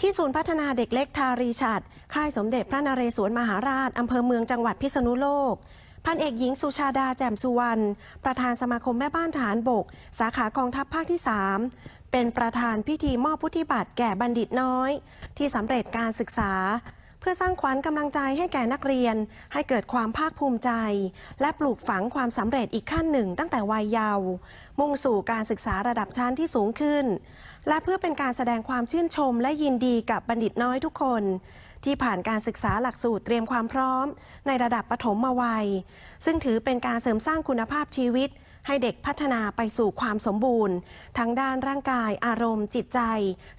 ที่ศูนย์พัฒนาเด็กเล็กทารีชัด ค่ายสมเด็จพระนเรศวรมหาราช อำเภอเมืองจังหวัดพิษณุโลก พันเอกหญิงสุชาดาแจ่มสุวรรณ ประธานสมาคมแม่บ้านทหารบก สาขากองทัพภาคที่ 3 เป็นประธานพิธีมอบพุทธิบัตรแก่บัณฑิตน้อย ที่สำเร็จการศึกษา เพื่อสร้างขวัญกำลังใจให้แก่นักเรียน ให้เกิดความภาคภูมิใจ และปลูกฝังความสำเร็จอีกขั้นหนึ่งตั้งแต่วัยเยาว์มุ่งสู่การศึกษาระดับชั้นที่สูงขึ้น และเพื่อเป็นการแสดงความชื่นชมและยินดีกับบัณฑิตน้อยทุกคน ที่ผ่านการศึกษาหลักสูตรเตรียมความพร้อม ในระดับปฐมวัย ซึ่งถือเป็นการเสริมสร้างคุณภาพชีวิตให้เด็กพัฒนาไปสู่ความสมบูรณ์ ทั้งด้านร่างกาย อารมณ์ จิตใจ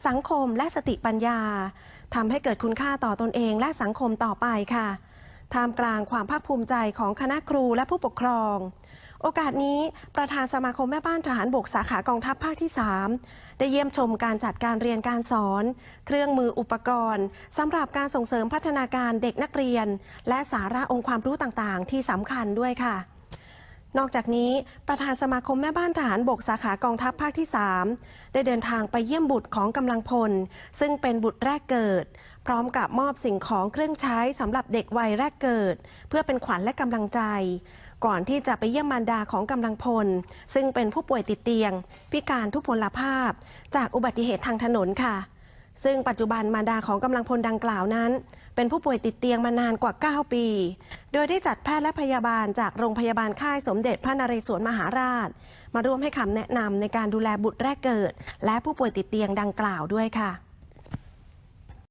สังคมและสติปัญญา ทำให้เกิดคุณค่าต่อตนเองและสังคมต่อไปค่ะท่ามกลางความภาคภูมิใจของคณะครูและผู้ปกครอง โอกาสนี้ประธานสมาคมแม่บ้านทหารบกสาขากองทัพภาคที่ 3 ได้เยี่ยมชมการจัดการเรียนการสอน เครื่องมืออุปกรณ์สำหรับการส่งเสริมพัฒนาการเด็กนักเรียน และสาระองค์ความรู้ต่างๆ ที่สำคัญด้วยค่ะ นอกจากนี้ประธานสมาคมแม่บ้านทหารบกสาขากองทัพภาคที่ 3 ได้เดินทางไปเยี่ยมบุตรของกำลังพล ซึ่งเป็นบุตรแรกเกิด พร้อมกับมอบสิ่งของเครื่องใช้สำหรับเด็กวัยแรกเกิด เพื่อเป็นขวัญและกำลังใจ ก่อนที่จะไปเยี่ยมมารดาของกำลังพล ซึ่งเป็นผู้ป่วยติดเตียง พิการทุพพลภาพ จากอุบัติเหตุทางถนนค่ะ ซึ่งปัจจุบันมารดาของกำลังพลดังกล่าวนั้น เป็นผู้ป่วยติดเตียงมานานกว่า 9 ปี โดยได้จัดแพทย์และพยาบาลจากโรงพยาบาลค่ายสมเด็จพระนเรศวรมหาราช มาร่วมให้คำแนะนำในการดูแลบุตรแรกเกิด และผู้ป่วยติดเตียงดังกล่าวด้วยค่ะ